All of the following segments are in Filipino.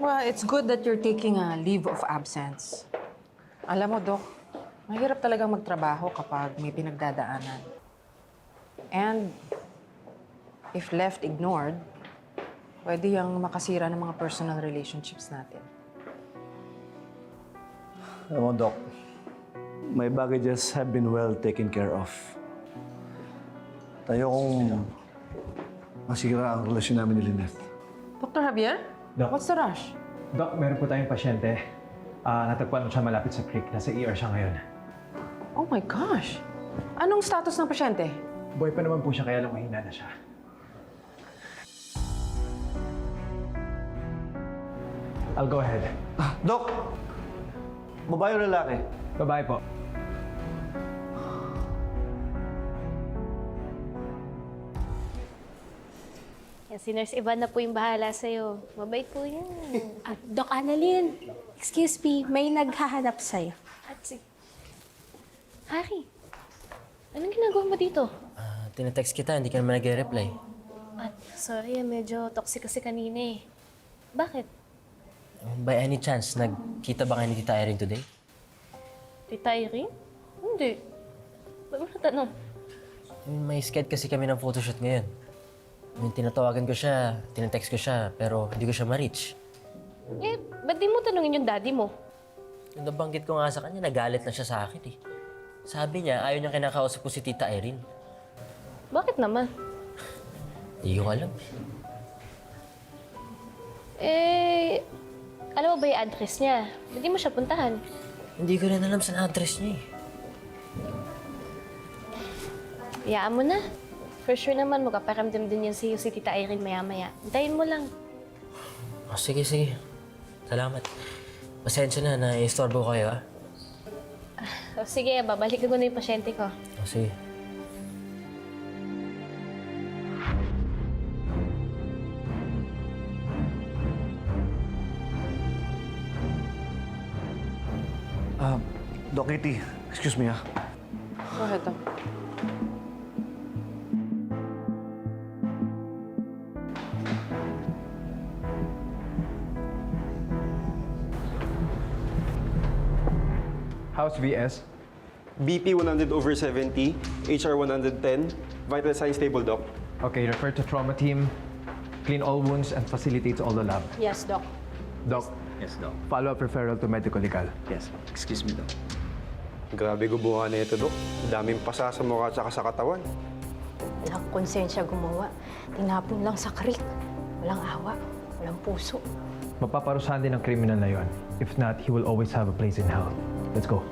Well, it's good that you're taking a leave of absence. Alam mo, Dok, mahirap talagang magtrabaho kapag may pinagdadaanan. And if left ignored, pwede yung makasira ng mga personal relationships natin. Alam mo, Doc, my baggages have been well taken care of. Tayo kung masira ang relasyon namin ni Lynette. Dr. Javier? Doc. What's the rush? Doc, meron po tayong pasyente. Ah, natagpuan mo siya malapit sa creek. Nasa ER siya ngayon. Oh my gosh! Anong status ng pasyente? Boy pa naman po siya, kaya lang mahina na siya. I'll go ahead. Ah, Doc! Babae o lalaki? Bye-bye po. Yan, si Nurse Ivan na po yung bahala sa'yo. Mabait po yan. Ah, Doc Annalyn, excuse me, may naghahanap sa'yo. At si... Harry, anong ginagawa mo dito? Ah, tinetext kita, hindi ka naman nagre-reply. At sorry, ah, medyo toxic kasi kanina eh. Bakit? By any chance, nagkita ba kayo ni Tita Erin today? Tita Irene? Hindi. Ba't mo natanong? May sked kasi kami ng photoshoot ngayon. Yung tinatawagan ko siya, tinetext ko siya, pero hindi ko siya ma-reach. Eh, ba't di mo tanungin yung daddy mo? Yung nabanggit ko nga sa kanya, nagalit na siya sa akin eh. Sabi niya, ayaw niya kinakausap ko si Tita Erin. Bakit naman? Hindi ko alam. Eh, alam mo ba yung address niya? Hindi mo siya puntahan. Hindi ko rin alam saan address niya eh. Hayaan mo na. For sure naman, magpaparamdam din yan sa'yo si Tita Irene maya-maya. Hintayin mo lang. Oh, sige, sige. Salamat. Pasensya na, na-istorbo ko kayo ah. O, sige, babalik ko na yung pasyente ko. Oh, sige. Ah, Doc Kitty, excuse me ah. Go ahead, Doc. How's VS? BP 100 over 70, HR 110, vital signs stable, Doc. Okay, refer to trauma team. Clean all wounds and facilitates all the lab. Yes, Doc. Doc. Yes, Doc. Follow-up referral to medical legal. Yes, excuse me, Doc. Grabe gubuhan na ito, Doc. Daming pasa sa mukha at saka sa katawan. Walang konsensya gumawa. Tinapon lang sa creek. Walang awa. Walang puso. Mapaparusahan din ng criminal na yon. If not, he will always have a place in hell. Let's go.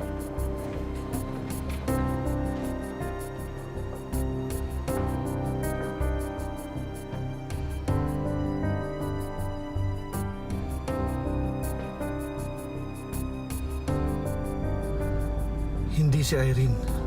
Hindi si Irene.